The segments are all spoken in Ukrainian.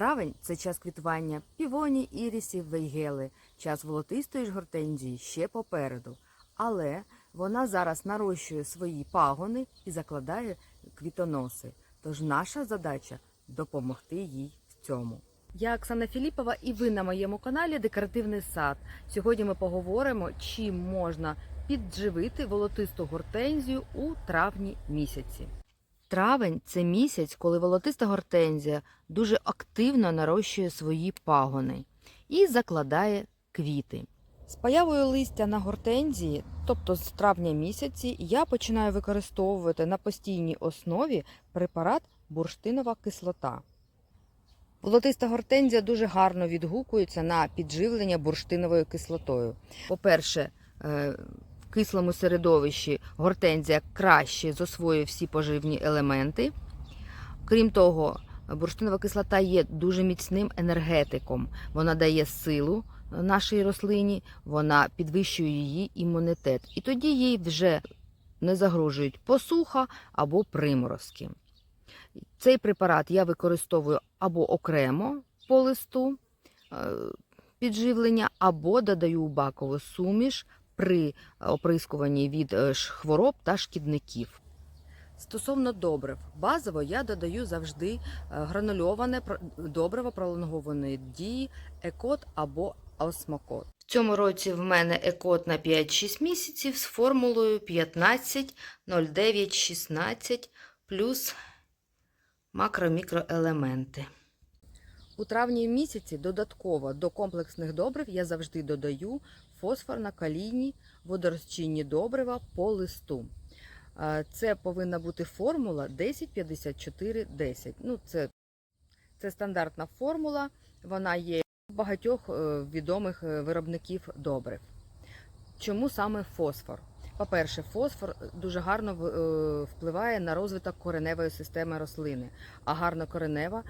Травень це час квітування півоні, ірісів, вейгели. Час волотистої ж гортензії ще попереду. Але вона зараз нарощує свої пагони і закладає квітоноси. Тож наша задача допомогти їй в цьому. Я Оксана Філіпова і ви на моєму каналі Декоративний сад. Сьогодні ми поговоримо, чим можна підживити волотисту гортензію у травні місяці. Травень це місяць, коли волотиста гортензія дуже активно нарощує свої пагони і закладає квіти. З появою листя на гортензії, тобто з травня місяці, я починаю використовувати на постійній основі препарат бурштинова кислота. Волотиста гортензія дуже гарно відгукується на підживлення бурштиновою кислотою. По-перше, е, кислому середовищі гортензія краще засвоює всі поживні елементи. Крім того, бурштинова кислота є дуже міцним енергетиком. Вона дає силу нашій рослині, вона підвищує її імунітет. І тоді їй вже не загрожують посуха або приморозки. Цей препарат я використовую або окремо по листу е, підживлення, або додаю у бакову суміш при оприскуванні від е, хвороб та шкідників. Стосовно добрив, базово я додаю завжди е, гранульоване добриво пролонгованої дії екот або осмокот. В цьому році в мене екот на 5-6 місяців з формулою 15, 09, 16 плюс макро-мікроелементи. У травні місяці додатково до комплексних добрив я завжди додаю фосфорно-калійні водорозчинні добрива по листу. Це повинна бути формула 10-54-10. Ну, це, це стандартна формула, вона є у багатьох е, відомих е, виробників добрив. Чому саме фосфор? По-перше, фосфор дуже гарно е, впливає на розвиток кореневої системи рослини, а гарна коренева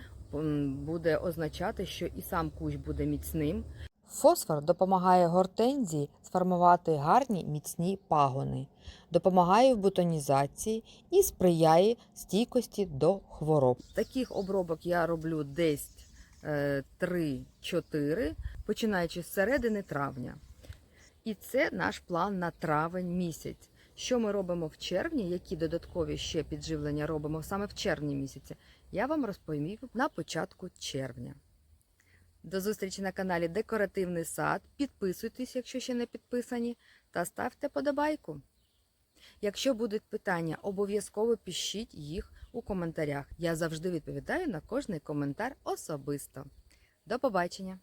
буде означати, що і сам кущ буде міцним. Фосфор допомагає гортензії сформувати гарні міцні пагони, допомагає в бутонізації і сприяє стійкості до хвороб. Таких обробок я роблю десь е, 3-4, починаючи з середини травня. І це наш план на травень місяць. Що ми робимо в червні, які додаткові ще підживлення робимо саме в червні місяці, я вам розповім на початку червня. До зустрічі на каналі Декоративний сад. Підписуйтесь, якщо ще не підписані, та ставте подобайку. Якщо будуть питання, обов'язково пишіть їх у коментарях. Я завжди відповідаю на кожний коментар особисто. До побачення!